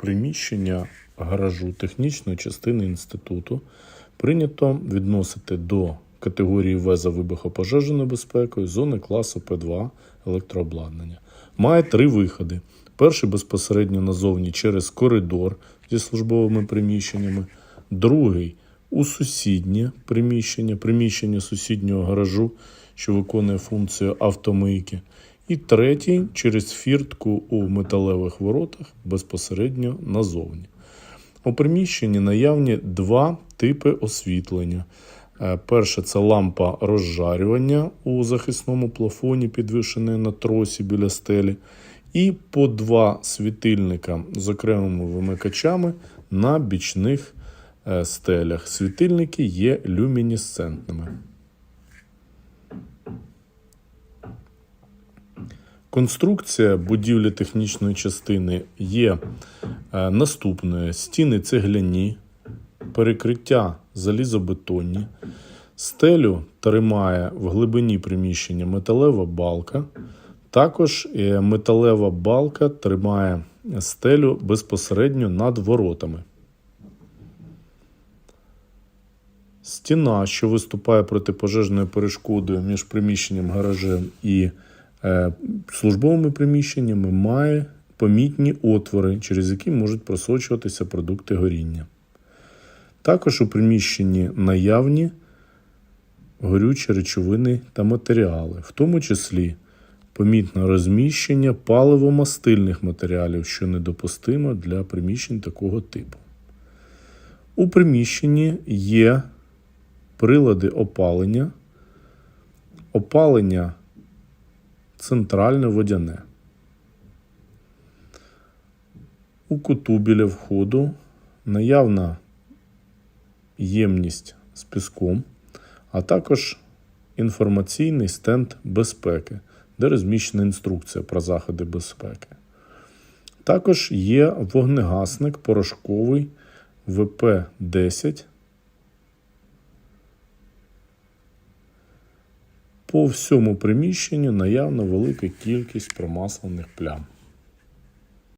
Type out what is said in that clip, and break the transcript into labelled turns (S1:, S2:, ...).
S1: приміщення гаражу технічної частини інституту прийнято відносити до категорії В за вибухопожежною безпекою зони класу П2 електрообладнання. Має три виходи. Перший безпосередньо назовні через коридор зі службовими приміщеннями, другий у сусіднє приміщення, приміщення сусіднього гаражу, що виконує функцію автомийки. І третій через фіртку у металевих воротах безпосередньо назовні. У приміщенні наявні два типи освітлення. Е, Перше це лампа розжарювання у захисному плафоні, підвішеної на тросі біля стелі, і по два світильника з окремими вимикачами на бічних е, стелях. Світильники є люмінесцентними. Конструкція будівлі технічної частини є е, наступною: стіни цегляні, перекриття залізобетонні, стелю тримає в глибині приміщення металева балка. Також е, металева балка тримає стелю безпосередньо над воротами. Стіна, що виступає протипожежною перешкодою між приміщенням гаражем і службовими приміщеннями, має помітні отвори, через які можуть просочуватися продукти горіння. Також у приміщенні наявні горючі речовини та матеріали, в тому числі помітне розміщення паливомастильних матеріалів, що недопустимо для приміщень такого типу. У приміщенні є прилади опалення, опалення центральне водяне. У куту біля входу наявна ємність з піском, а також інформаційний стенд безпеки, де розміщена інструкція про заходи безпеки. Також є вогнегасник порошковий ВП-10. По всьому приміщенню наявна велика кількість промаслених плям.